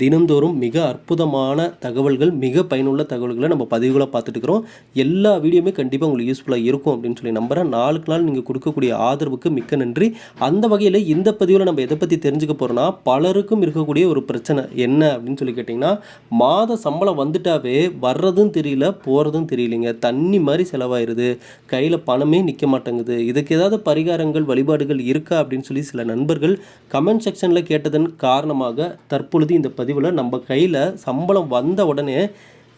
தினந்தோறும் மிக அற்புதமான தகவல்கள் மிக பயனுள்ள தகவல்களை நம்ம பதிவுகளை பார்த்துட்டு இருக்கிறோம் எல்லா வீடியோமே கண்டிப்பாக உங்களுக்கு யூஸ்ஃபுல்லாக இருக்கும் அப்படின்னு சொல்லி நம்புகிறேன் நாளுக்கு நாள் நீங்கள் கொடுக்கக்கூடிய ஆதரவுக்கு மிக்க நன்றி. அந்த வகையில் இந்த பதிவில் நம்ம எதை பற்றி தெரிஞ்சுக்க போகிறோம்னா பலருக்கும் இருக்கக்கூடிய ஒரு பிரச்சனை என்ன அப்படின்னு சொல்லி கேட்டிங்கன்னா மாத சம்பளம் வந்துட்டாவே வர்றதும் தெரியல போகிறதும் தெரியலைங்க. தண்ணி மாதிரி செலவாயிருது. கையில் பணமே நிற்க மாட்டேங்குது. இதுக்கு ஏதாவது பரிகாரங்கள் வழிபாடுகள் இருக்கா அப்படின்னு சொல்லி சில நண்பர்கள் கமெண்ட் செக்ஷனில் கேட்டதன் காரணமாக தற்பொழுது இந்த பதிவில் நம்ம கையில் சம்பளம் வந்த உடனே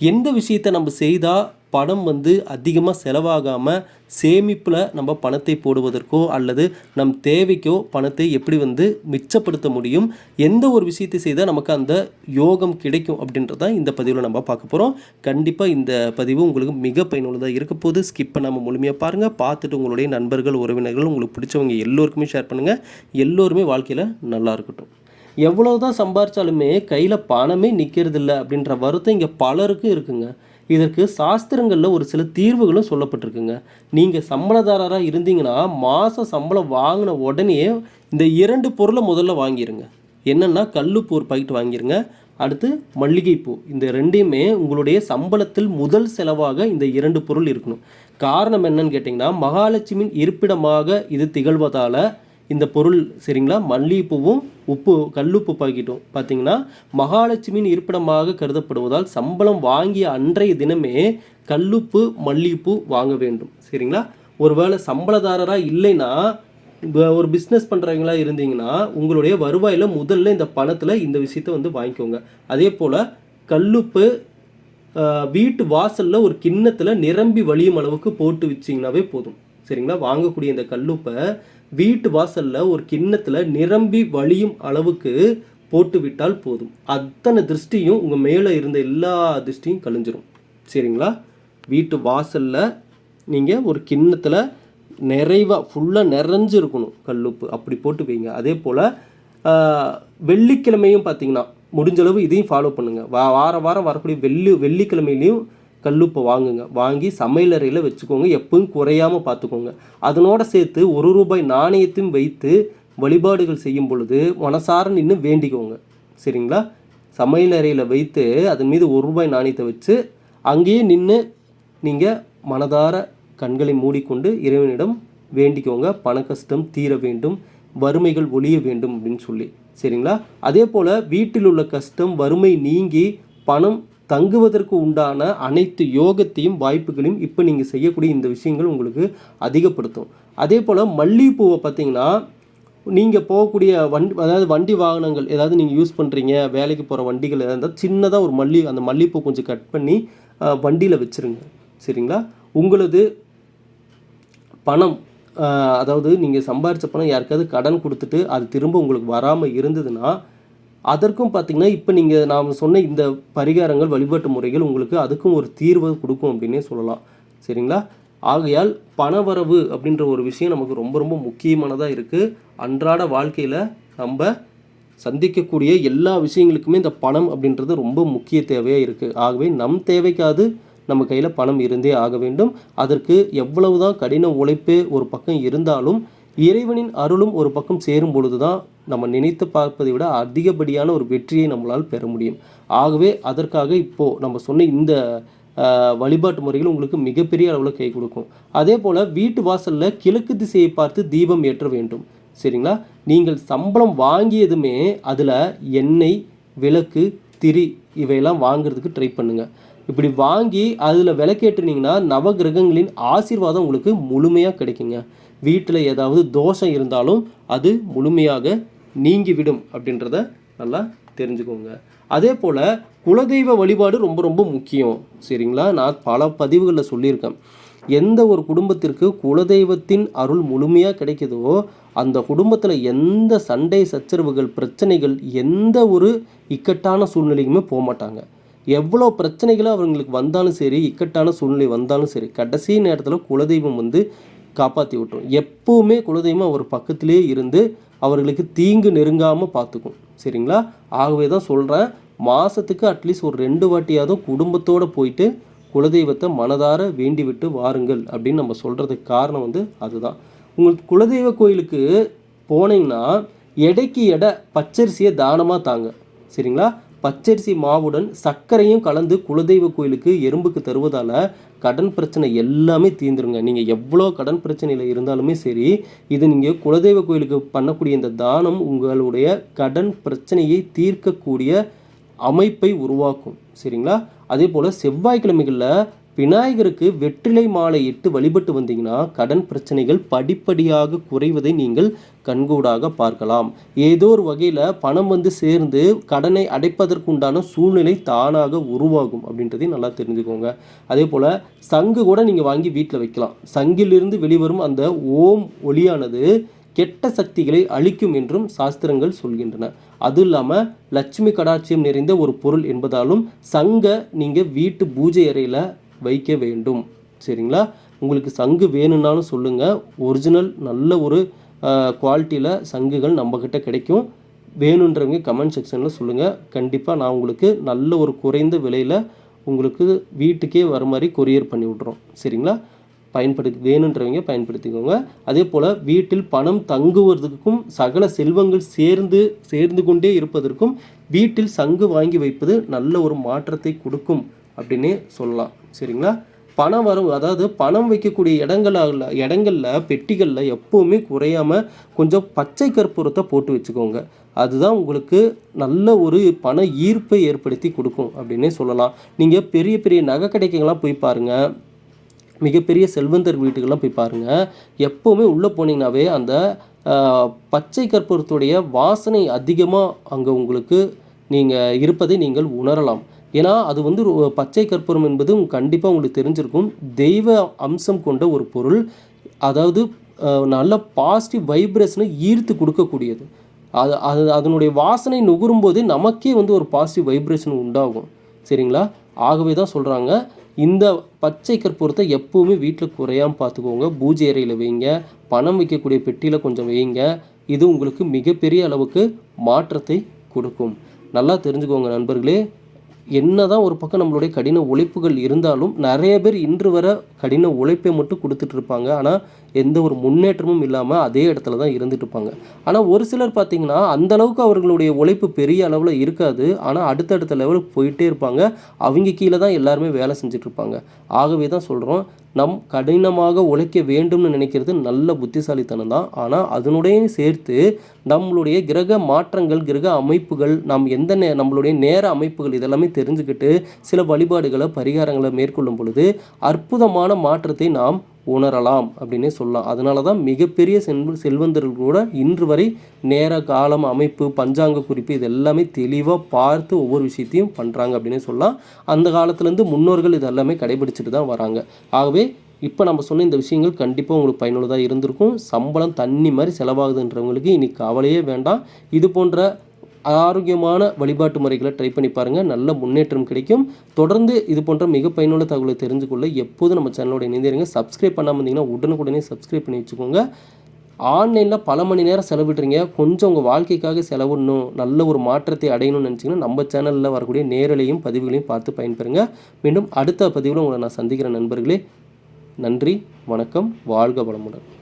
எந்த விஷயத்தை நம்ம செய்தால் பணம் வந்து அதிகமாக செலவாகாமல் சேமிப்பில் நம்ம பணத்தை போடுவதற்கோ அல்லது நம் தேவைக்கோ பணத்தை எப்படி வந்து மிச்சப்படுத்த முடியும் எந்த ஒரு விஷயத்தை செய்தால் நமக்கு அந்த யோகம் கிடைக்கும் அப்படின்றத இந்த பதிவில் நம்ம பார்க்க போகிறோம் கண்டிப்பாக இந்த பதிவு உங்களுக்கு மிக பயனுள்ளதாக இருக்க போது ஸ்கிப் பண்ணாமல் முழுமையாக பாருங்கள் பார்த்துட்டு உங்களுடைய நண்பர்கள் உறவினர்கள் உங்களுக்கு பிடிச்சவங்க எல்லோருக்குமே ஷேர் பண்ணுங்கள் எல்லோருமே வாழ்க்கையில் நல்லா இருக்கட்டும். எவ்வளோ தான் சம்பாரித்தாலுமே கையில் பணமே நிற்கிறதில்ல அப்படின்ற வருத்தம் இங்கே பலருக்கும் இருக்குங்க. இதற்கு சாஸ்திரங்களில் ஒரு சில தீர்வுகளும் சொல்லப்பட்டிருக்குங்க. நீங்கள் சம்பளதாரராக இருந்தீங்கன்னா மாதம் சம்பளம் வாங்கின உடனே இந்த இரண்டு பொருளை முதல்ல வாங்கிடுங்க என்னென்னா கல்லுப்பு ஒரு பாக்கெட் வாங்கிருங்க. அடுத்து மல்லிகைப்பூ இந்த ரெண்டையுமே உங்களுடைய சம்பளத்தில் முதல் செலவாக இந்த இரண்டு பொருள் இருக்கணும். காரணம் என்னன்னு கேட்டிங்கன்னா மகாலட்சுமியின் இருப்பிடமாக இது திகழ்வதால் இந்த பொருள் சரிங்களா? மல்லிகைப்பூவும் உப்பு கல்லுப்பு பாக்கெட்டும். பார்த்தீங்கன்னா மகாலட்சுமியின் இருப்பிடமாக கருதப்படுவதால் சம்பளம் வாங்கிய அன்றைய தினமே கல்லுப்பு மல்லிகைப்பூ வாங்க வேண்டும். சரிங்களா? ஒருவேளை சம்பளதாரராக இல்லைன்னா ஒரு பிஸ்னஸ் பண்ணுறவங்களா இருந்தீங்கன்னா உங்களுடைய வருவாயில் முதல்ல இந்த பணத்தில் இந்த விஷயத்தை வந்து வாங்கிக்கோங்க. அதே போல் கல்லுப்பு வீட்டு வாசலில் ஒரு கிண்ணத்தில் நிரம்பி வழியும் அளவுக்கு போட்டு வச்சிங்கனாவே போதும். சரிங்களா? வாங்கக்கூடிய இந்த கல்லுப்பை வீட்டு வாசலில் ஒரு கிண்ணத்தில் நிரம்பி வழியும் அளவுக்கு போட்டு விட்டால் போதும். அத்தனை திருஷ்டியும் உங்கள் மேலே இருந்த எல்லா திருஷ்டியும் கழிஞ்சிரும். சரிங்களா? வீட்டு வாசலில் நீங்கள் ஒரு கிண்ணத்தில் நிறைவாக ஃபுல்லாக நிறைஞ்சு இருக்கணும் கல்லுப்பு. அப்படி போட்டு வைங்க. அதே போல் வெள்ளிக்கிழமையும் பார்த்தீங்கன்னா முடிஞ்ச அளவு இதையும் ஃபாலோ பண்ணுங்கள் வா வார வாரம் வரக்கூடிய வெள்ளி வெள்ளிக்கிழமையிலையும் கல்லுப்பை வாங்குங்க. வாங்கி சமையலறையில் வச்சுக்கோங்க. எப்பவும் குறையாமல் பார்த்துக்கோங்க. அதனோட சேர்த்து ஒரு ரூபாய் நாணயத்தையும் வைத்து வழிபாடுகள் செய்யும் பொழுது மனசார நின்று வேண்டிக்கோங்க. சரிங்களா? சமையலறையில் வைத்து அதன் மீது ஒரு ரூபாய் நாணயத்தை வச்சு அங்கேயே நின்று நீங்கள் மனதார கண்களை மூடிக்கொண்டு இறைவனிடம் வேண்டிக்கோங்க. பண கஷ்டம் தீர வேண்டும். வறுமைகள் ஒழிய வேண்டும் அப்படின்னு சொல்லி. சரிங்களா? அதே போல் வீட்டில் உள்ள கஷ்டம் வறுமை நீங்கி பணம் தங்குவதற்கு உண்டான அனைத்து யோகத்தையும் வாய்ப்புகளையும் இப்போ நீங்கள் செய்யக்கூடிய இந்த விஷயங்கள் உங்களுக்கு அதிகப்படுத்தும். அதே போல் மல்லிகைப்பூவை பார்த்தீங்கன்னா நீங்கள் போகக்கூடிய வண்டி அதாவது வண்டி வாகனங்கள் ஏதாவது நீங்கள் யூஸ் பண்ணுறீங்க வேலைக்கு போகிற வண்டிகள் ஏதாவது இருந்தால் சின்னதாக ஒரு மல்லி அந்த மல்லிகைப்பூ கொஞ்சம் கட் பண்ணி வண்டியில் வச்சுருங்க. சரிங்களா? உங்களது பணம் அதாவது நீங்கள் சம்பாரித்த பணம் யாருக்காவது கடன் கொடுத்துட்டு அது திரும்ப உங்களுக்கு வராமல் இருந்ததுன்னா அதற்கும் பார்த்தீங்கன்னா இப்போ நீங்கள் நாம் சொன்ன இந்த பரிகாரங்கள் வழிபாட்டு முறைகள் உங்களுக்கு அதுக்கும் ஒரு தீர்வு கொடுக்கும் அப்படின்னே சொல்லலாம். சரிங்களா? ஆகையால் பணவரவு அப்படின்ற ஒரு விஷயம் நமக்கு ரொம்ப ரொம்ப முக்கியமானதாக இருக்குது அன்றாட வாழ்க்கையில் நம்ம சந்திக்கக்கூடிய எல்லா விஷயங்களுக்குமே இந்த பணம் அப்படின்றது ரொம்ப முக்கிய தேவையாக இருக்குது ஆகவே நம் தேவைக்காது நம்ம கையில் பணம் இருந்தே ஆக வேண்டும். அதற்கு எவ்வளவுதான் கடின உழைப்பே ஒரு பக்கம் இருந்தாலும் இறைவனின் அருளும் ஒரு பக்கம் சேரும் பொழுது தான் நம்ம நினைத்து பார்ப்பதை விட அதிகப்படியான ஒரு வெற்றியை நம்மளால் பெற முடியும். ஆகவே அதற்காக இப்போது நம்ம சொன்ன இந்த வழிபாட்டு முறைகள் உங்களுக்கு மிகப்பெரிய அளவில் கை கொடுக்கும். அதே போல் வீட்டு வாசலில் கிழக்கு திசையை பார்த்து தீபம் ஏற்ற வேண்டும். சரிங்களா? நீங்கள் சம்பளம் வாங்கியதுமே அதில் எண்ணெய் விளக்கு திரி இவையெல்லாம் வாங்குறதுக்கு ட்ரை பண்ணுங்கள் இப்படி வாங்கி அதில் விளக்கேற்றுனீங்கன்னா நவகிரகங்களின் ஆசீர்வாதம் உங்களுக்கு முழுமையாக கிடைக்குங்க. வீட்டில் ஏதாவது தோஷம் இருந்தாலும் அது முழுமையாக நீங்கிவிடும் அப்படின்றத நல்லா தெரிஞ்சுக்கோங்க. அதே போல் குலதெய்வ வழிபாடு ரொம்ப ரொம்ப முக்கியம். சரிங்களா? நான் பல பதிவுகளில் சொல்லியிருக்கேன். எந்த ஒரு குடும்பத்திற்கு குலதெய்வத்தின் அருள் முழுமையாக கிடைக்குதோ அந்த குடும்பத்தில் எந்த சண்டை சச்சரவுகள் பிரச்சனைகள் எந்த ஒரு இக்கட்டான சூழ்நிலைக்குமே போக மாட்டாங்க. எவ்வளோ பிரச்சனைகள் அவங்களுக்கு வந்தாலும் சரி இக்கட்டான சூழ்நிலை வந்தாலும் சரி கடைசி நேரத்தில் குலதெய்வம் வந்து காப்பாற்றி விட்டுரும். எப்போவுமே குலதெய்வம் அவர் பக்கத்திலே இருந்து அவர்களுக்கு தீங்கு நெருங்காமல் பார்த்துக்கும் சரிங்களா? ஆகவே தான் சொல்கிறேன் மாதத்துக்கு அட்லீஸ்ட் ஒரு ரெண்டு வாட்டியாவது குடும்பத்தோடு போயிட்டு குலதெய்வத்தை மனதார வேண்டிவிட்டு வாருங்கள் அப்படின்னு நம்ம சொல்கிறதுக்கு காரணம் வந்து அதுதான். உங்களுக்கு குலதெய்வ கோயிலுக்கு போனீங்கன்னா எடைக்கு எடை பச்சரிசியை தானமாக தாங்க. சரிங்களா? பச்சரிசி மாவுடன் சர்க்கரையும் கலந்து குலதெய்வ கோயிலுக்கு எறும்புக்கு தருவதால் கடன் பிரச்சனை எல்லாமே தீர்ந்துருங்க. நீங்கள் எவ்வளோ கடன் பிரச்சனையில் இருந்தாலுமே சரி இது நீங்கள் குலதெய்வ கோயிலுக்கு பண்ணக்கூடிய இந்த தானம் உங்களுடைய கடன் பிரச்சனையை தீர்க்கக்கூடிய அமைப்பை உருவாக்கும். சரிங்களா? அதே போல் செவ்வாய்க்கிழமைகளில் விநாயகருக்கு வெற்றிலை மாலை இட்டு வழிபட்டு வந்தீங்கன்னா கடன் பிரச்சனைகள் படிப்படியாக குறைவதை நீங்கள் கண்கூடாக பார்க்கலாம். ஏதோ ஒரு வகையில் பணம் வந்து சேர்ந்து கடனை அடைப்பதற்குண்டான சூழ்நிலை தானாக உருவாகும் அப்படின்றதையும் நல்லா தெரிஞ்சுக்கோங்க. அதே போல் சங்கு கூட நீங்கள் வாங்கி வீட்டில் வைக்கலாம். சங்கிலிருந்து வெளிவரும் அந்த ஓம் ஒளியானது கெட்ட சக்திகளை அழிக்கும் என்றும் சாஸ்திரங்கள் சொல்கின்றன. அதுவும் இல்லாமல் லட்சுமி கடாட்சியம் நிறைந்த ஒரு பொருள் என்பதாலும் சங்க நீங்கள் வீட்டு பூஜை அறையில் வைக்க வேண்டும். சரிங்களா? உங்களுக்கு சங்கு வேணும்னாலும் சொல்லுங்கள் ஒரிஜினல் நல்ல ஒரு குவாலிட்டியில் சங்குகள் நம்மக்கிட்ட கிடைக்கும். வேணுன்றவங்க கமெண்ட் செக்ஷனில் சொல்லுங்கள் கண்டிப்பாக நான் உங்களுக்கு நல்ல ஒரு குறைந்த விலையில் உங்களுக்கு வீட்டுக்கே வர மாதிரி கொரியர் பண்ணி விட்றோம். சரிங்களா? பயன்படுத்தி வேணுன்றவங்க பயன்படுத்திக்கோங்க. அதே போல் வீட்டில் பணம் தங்குவதற்கும் சகல செல்வங்கள் சேர்ந்து சேர்ந்து கொண்டே இருப்பதற்கும் வீட்டில் சங்கு வாங்கி வைப்பது நல்ல ஒரு மாற்றத்தை கொடுக்கும் அப்படின்னே சொல்லலாம். சரிங்களா? பணம் வரும் அதாவது பணம் வைக்கக்கூடிய இடங்களால் இடங்களில் பெட்டிகளில் எப்போவுமே குறையாமல் கொஞ்சம் பச்சை கற்பூரத்தை போட்டு வச்சுக்கோங்க. அதுதான் உங்களுக்கு நல்ல ஒரு பண ஈர்ப்பை ஏற்படுத்தி கொடுக்கும் அப்படின்னே சொல்லலாம். நீங்கள் பெரிய பெரிய நகை கடைக்கெல்லாம் போய் பாருங்கள் மிகப்பெரிய செல்வந்தர் வீட்டுக்கெல்லாம் போய் பாருங்கள் எப்போவுமே உள்ளே போனீங்கன்னாவே அந்த பச்சை கற்பூரத்துடைய வாசனை அதிகமாக அங்கே உங்களுக்கு நீங்கள் இருப்பதை நீங்கள் உணரலாம். ஏன்னா அது வந்து பச்சை கற்பூரம் என்பது கண்டிப்பாக உங்களுக்கு தெரிஞ்சிருக்கும். தெய்வ அம்சம் கொண்ட ஒரு பொருள். அதாவது நல்ல பாசிட்டிவ் வைப்ரேஷனை ஈர்த்து கொடுக்கக்கூடியது. அது அது அதனுடைய வாசனை நுகரும் போதே நமக்கே வந்து ஒரு பாசிட்டிவ் வைப்ரேஷன் உண்டாகும். சரிங்களா? ஆகவே தான் சொல்கிறாங்க இந்த பச்சை கற்பூரத்தை எப்போவுமே வீட்டில் குறையாமல் பார்த்துக்கோங்க பூஜை அறையில் வைங்க. பணம் வைக்கக்கூடிய பெட்டியில் கொஞ்சம் வைங்க. இது உங்களுக்கு மிகப்பெரிய அளவுக்கு மாற்றத்தை கொடுக்கும். நல்லா தெரிஞ்சுக்கோங்க நண்பர்களே. என்ன தான் ஒரு பக்கம் நம்மளுடைய கடின உழைப்புகள் இருந்தாலும் நிறைய பேர் இன்று வர கடின உழைப்பை மட்டும் கொடுத்துட்டு இருப்பாங்க. ஆனால் எந்த ஒரு முன்னேற்றமும் இல்லாமல் அதே இடத்துல தான் இருந்துட்டு இருப்பாங்க. ஆனால் ஒரு சிலர் பார்த்தீங்கன்னா அந்த அளவுக்கு அவர்களுடைய உழைப்பு பெரிய அளவில் இருக்காது. ஆனால் அடுத்தடுத்த லெவலுக்கு போயிட்டே இருப்பாங்க. அவங்க கீழே தான் எல்லாருமே வேலை செஞ்சுட்டு இருப்பாங்க. ஆகவே தான் சொல்கிறோம் நம் கடினமாக உழைக்க வேண்டும்னு நினைக்கிறது நல்ல புத்திசாலித்தனம் தான். ஆனால் அதனுடைய சேர்த்து நம்மளுடைய கிரக மாற்றங்கள் கிரக அமைப்புகள் நாம் எந்த நே நம்மளுடைய நேர அமைப்புகள் இதெல்லாமே தெரிஞ்சுக்கிட்டு சில வழிபாடுகளை பரிகாரங்களை மேற்கொள்ளும் பொழுது அற்புதமான மாற்றத்தை நாம் உணரலாம் அப்படின்னே சொல்லலாம். அதனால தான் மிகப்பெரிய செல்வ செல்வந்தர்கள் கூட இன்று வரை நேர காலம் அமைப்பு பஞ்சாங்க குறிப்பு இது எல்லாமே தெளிவாக பார்த்து ஒவ்வொரு விஷயத்தையும் பண்ணுறாங்க அப்படின்னே சொல்லலாம். அந்த காலத்துலேருந்து முன்னோர்கள் இது எல்லாமே கடைபிடிச்சிட்டு தான் வராங்க. ஆகவே இப்போ நம்ம சொன்ன இந்த விஷயங்கள் கண்டிப்பாக உங்களுக்கு பயனுள்ளதாக இருந்திருக்கும். சம்பளம் தண்ணி மாதிரி செலவாகுதுன்றவங்களுக்கு இனி கவலையே வேண்டாம். இது போன்ற ஆரோக்கியமான வழிபாட்டு முறைகளை ட்ரை பண்ணி பாருங்கள் நல்ல முன்னேற்றம் கிடைக்கும். தொடர்ந்து இது போன்ற மிக பயனுள்ள தகவலை தெரிஞ்சுக்கொள்ள எப்போதும் நம்ம சேனலோட இணைந்திருங்க. சப்ஸ்கிரைப் பண்ணாமல் இருந்தீங்கன்னா உடனுக்குடனே சப்ஸ்கிரைப் பண்ணி வச்சுக்கோங்க. ஆன்லைனில் பல மணி நேரம் செலவிடுறீங்க. கொஞ்சம் உங்கள் வாழ்க்கைக்காக செலவிடணும். நல்ல ஒரு மாற்றத்தை அடையணும்னு நினச்சிங்கன்னா நம்ம சேனலில் வரக்கூடிய நேரலையும் பதிவுகளையும் பார்த்து பயன்பெறுங்க. மீண்டும் அடுத்த பதிவில் உங்களை நான் சந்திக்கிறேன் நண்பர்களே நன்றி வணக்கம் வாழ்க வளமுடன்.